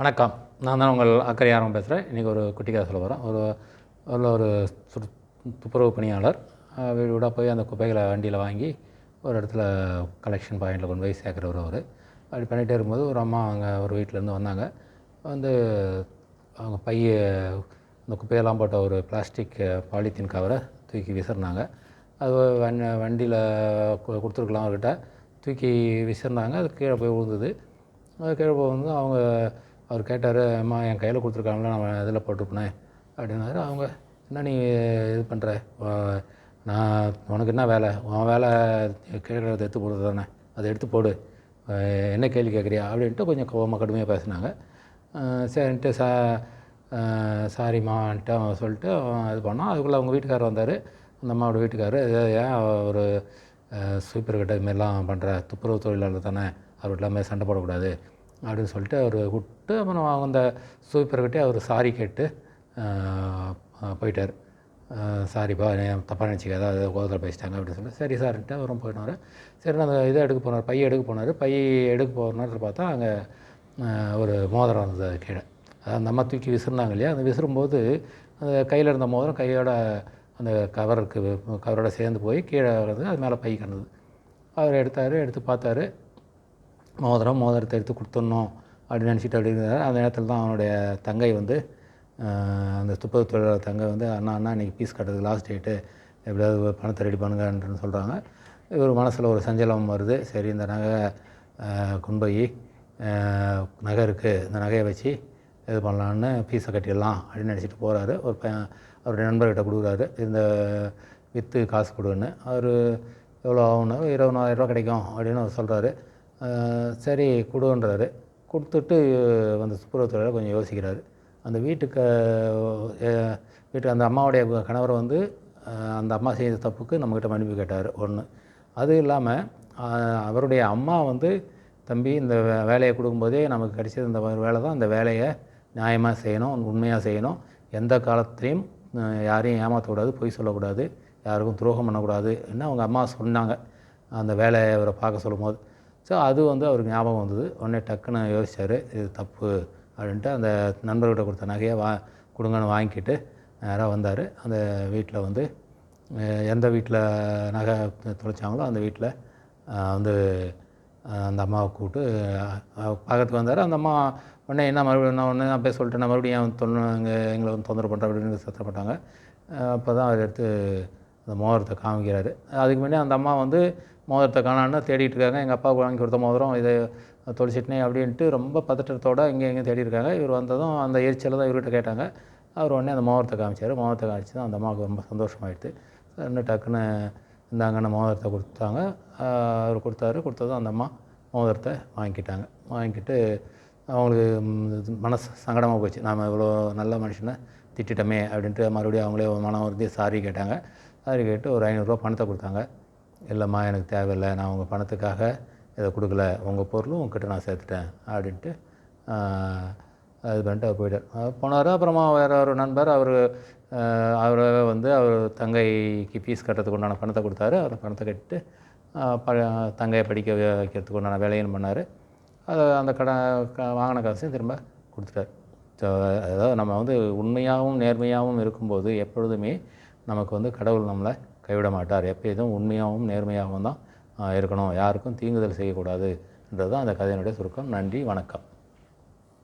வணக்கம். நான் தான் உங்கள் அக்கறையாரம் பேசுகிறேன் இன்றைக்கி ஒரு குட்டி கதை சொல்ல போகிறேன் ஒரு ஒரு ஒரு சுற்று துப்புரவு பணியாளர் வீடு வீடாக போய் அந்த குப்பைகளை வண்டியில் வாங்கி ஒரு இடத்துல கலெக்ஷன் பாயிண்டில் கொண்டு போய் சேர்க்குறவர் அவர். அப்படி பண்ணிகிட்டே இருக்கும்போது ஒரு அம்மா அங்கே ஒரு வீட்டிலேருந்து வந்தாங்க. வந்து அவங்க பைய அந்த குப்பையெல்லாம் போட்ட ஒரு பிளாஸ்டிக் பாலித்தீன் கவரை தூக்கி விசிறினாங்க. அது வண் வண்டியில் கொடுத்துருக்கலாம் அவர்கிட்ட. தூக்கி விசிறினாங்க. அது கீழே போய் விழுந்தது. அது கீழே போய் வந்து அவங்க அவர் கேட்டார் அம்மா என் கையில் கொடுத்துருக்காங்களா நான் இதில் போட்டுருப்பேன். அப்படின்னாரு. அவங்க என்ன நீ இது பண்ணுற நான் உனக்கு என்ன வேலை? உன் வேலை கீழே எடுத்து போடுறது தானே? அதை எடுத்து போடு. என்ன கேள்வி கேட்குறியா? அப்படின்ட்டு கொஞ்சம் கோபமாக கடுமையாக பேசினாங்க. சரின்ட்டு சா சாரிம்மான்ட்டு அவன் சொல்லிட்டு அவன் இது பண்ணான். அதுக்குள்ளே அவங்க வீட்டுக்காரர் வந்தார். அந்த அம்மாவோட வீட்டுக்காரர் ஏன் ஒரு ஸ்வீப்பர்கிட்ட இதுமாரிலாம் பண்ணுற துப்புரவு தொழிலாளர் தானே? அவர்கிட்ட சண்டை போடக்கூடாது. அப்படின்னு சொல்லிட்டு அவர் விட்டு அப்புறம் அந்த சூப்பர்கிட்டே அவர் சாரி கேட்டு போயிட்டார். சாரிப்பா என் தப்பாக நினச்சிக்காத அதை கோதத்தில் பேசிட்டாங்க அப்படின்னு சொல்லி சரி சார்ன்ட்டு அவரும் போயிட்டார் சரி அந்த இதை எடுக்க போனார் பையை எடுக்க போனார். பை எடுக்க போகிற பார்த்தா அங்கே ஒரு மோதிரம் இருந்தது கீழே. அது அந்த அம்மா தூக்கி விசிறினாங்க இல்லையா? அந்த விசிறும்போது அந்த கையில் இருந்த மோதிரம் கையோட அந்த கவருக்கு கவரோட சேர்ந்து போய் கீழே வர்றது அது மேலே பை கிடந்தது அவர் எடுத்தார் எடுத்து பார்த்தாரு. மோதிரம் மோதிரத்தை எடுத்து கொடுத்துடணும் அப்படின்னு நினச்சிட்டு அப்படிங்கிறார். அந்த நேரத்தில் தான் அவனுடைய தங்கை வந்து அந்த துப்பது தொழிலாளர் தங்கை வந்து அண்ணா அண்ணா இன்றைக்கி பீஸ் கட்டுறதுக்கு லாஸ்ட் டேட்டு எப்படியாவது பணத்தை ரெடி பண்ணுங்கன்னு சொல்கிறாங்க இவர் மனசில் ஒரு சஞ்சலம் வருது. சரி இந்த நகை கொண்டு போய் நகை இருக்குது இந்த நகையை வச்சு இது பண்ணலான்னு பீஸை கட்டிடலாம் அப்படின்னு நினச்சிட்டு போகிறாரு ஒரு ப அவருடைய நண்பர்கிட்ட கொடுக்குறாரு. இந்த விற்று காசு கொடுன்னு. அவர் எவ்வளோ ஆகும்னா? இருபதாயிரரூவா கிடைக்கும் அப்படின்னு அவர் சொல்கிறாரு சரி கொடுன்றாரு. கொடுத்துட்டு அந்த துப்புரவு தொழிலாளர் கொஞ்சம் யோசிக்கிறார். அந்த வீட்டுக்கு வீட்டு அந்த அம்மாவுடைய கணவர் வந்து அந்த அம்மா செய்த தப்புக்கு நம்மக்கிட்ட மன்னிப்பு கேட்டார் ஒன்று அது இல்லாமல் அவருடைய அம்மா வந்து தம்பி இந்த வே- வேலையை கொடுக்கும்போதே நமக்கு கிடைச்சது இந்த வேலை தான் அந்த வேலையை நியாயமாக செய்யணும் உண்மையாக செய்யணும். எந்த காலத்துலேயும் யாரையும் ஏமாற்றக்கூடாது பொய் சொல்லக்கூடாது. யாருக்கும் துரோகம் பண்ணக்கூடாது. என்ன அவங்க அம்மா சொன்னாங்க. அந்த வேலையை அவரை பார்க்க சொல்லும்போது. ஸோ அது வந்து அவருக்கு ஞாபகம் வந்தது. உடனே டக்குன்னு யோசிச்சார் இது தப்பு அப்படின்ட்டு அந்த நண்பர்கிட்ட கொடுத்த நகையை வா கொடுங்கன்னு வாங்கிக்கிட்டு நேராக வந்தார். அந்த வீட்டில் வந்து எந்த வீட்டில் நகை தொலைச்சாங்களோ அந்த வீட்டில் வந்து அந்த அம்மாவை கூப்பிட்டு பார்க்கறதுக்கு வந்தார். அந்த அம்மா உடனே என்ன மறுபடியும் என்ன ஒன்று நான் போய் சொல்லிட்டு நான் மறுபடியும் ஏன் தொண்ணு இங்கே எங்களை வந்து தொந்தரவு பண்ணுறேன் அப்படின்னு சத்தப்பட்டாங்க அப்போ தான் அவர் எடுத்து அந்த மோதிரத்தை காமிக்கிறாரு. அதுக்கு முன்னாடி அந்த அம்மா வந்து மோதிரத்தை காணான்னு தேடிட்டு இருக்காங்க. எங்கள் அப்பாவுக்கு வாங்கி கொடுத்த மோதிரம் இதை தொலைச்சிட்டனே அப்படின்ட்டு ரொம்ப பதட்டத்தோட இங்கே எங்கேயும் தேடி இருக்காங்க. இவர் வந்ததும் அந்த எரிச்சலை தான் இவர்கிட்ட கேட்டாங்க. அவர் உடனே அந்த மோதிரத்தை காமிச்சார். மோதிரத்தை காமிச்சு தான் அந்த அம்மாவுக்கு ரொம்ப சந்தோஷமாயிடுது இன்னும் டக்குன்னு இந்தாங்கன்னு மோதிரத்தை கொடுத்தாங்க. அவர் கொடுத்தாரு. கொடுத்ததும் அந்த அம்மா மோதிரத்தை வாங்கிக்கிட்டாங்க. வாங்கிக்கிட்டு அவங்களுக்கு மனசு சங்கடமாக போச்சு. நாம் இவ்வளோ நல்ல மனுஷனை திட்டிட்டோமே அப்படின்ட்டு மறுபடியும் அவங்களே மனம் வருந்தி சாரி கேட்டாங்க. சாரி கேட்டு ஒரு ஐநூறுரூவா பணத்தை கொடுத்தாங்க. இல்லைம்மா எனக்கு தேவையில்லை நான் உங்கள் பணத்துக்காக இதை கொடுக்கல உங்கள் பொருளும் உங்ககிட்ட நான் சேர்த்துட்டேன் அப்படின்ட்டு இது பண்ணிட்டு அவர் போயிட்டார். போனார். அப்புறமா வேற ஒரு நண்பர் அவர் அவரை வந்து அவர் தங்கைக்கு ஃபீஸ் கட்டுறதுக்கு உண்டான பணத்தை கொடுத்தாரு. அவர் பணத்தை கட்டிட்டு ப தங்கையை படிக்க வைக்கிறதுக்கு உண்டான வேலையும் பண்ணார். அதை அந்த கடன் க வாங்கின காசையும் திரும்ப கொடுத்துட்டார். ஸோ அதாவது நம்ம வந்து உண்மையாகவும் நேர்மையாகவும் இருக்கும்போது எப்பொழுதுமே நமக்கு வந்து கடவுள் நம்மளை கைவிட மாட்டார் எப்போதும் உண்மையாகவும் நேர்மையாகவும் தான் இருக்கணும். யாருக்கும் தீங்குதல் செய்யக்கூடாதுன்றது தான் அந்த கதையினுடைய சுருக்கம். நன்றி வணக்கம்.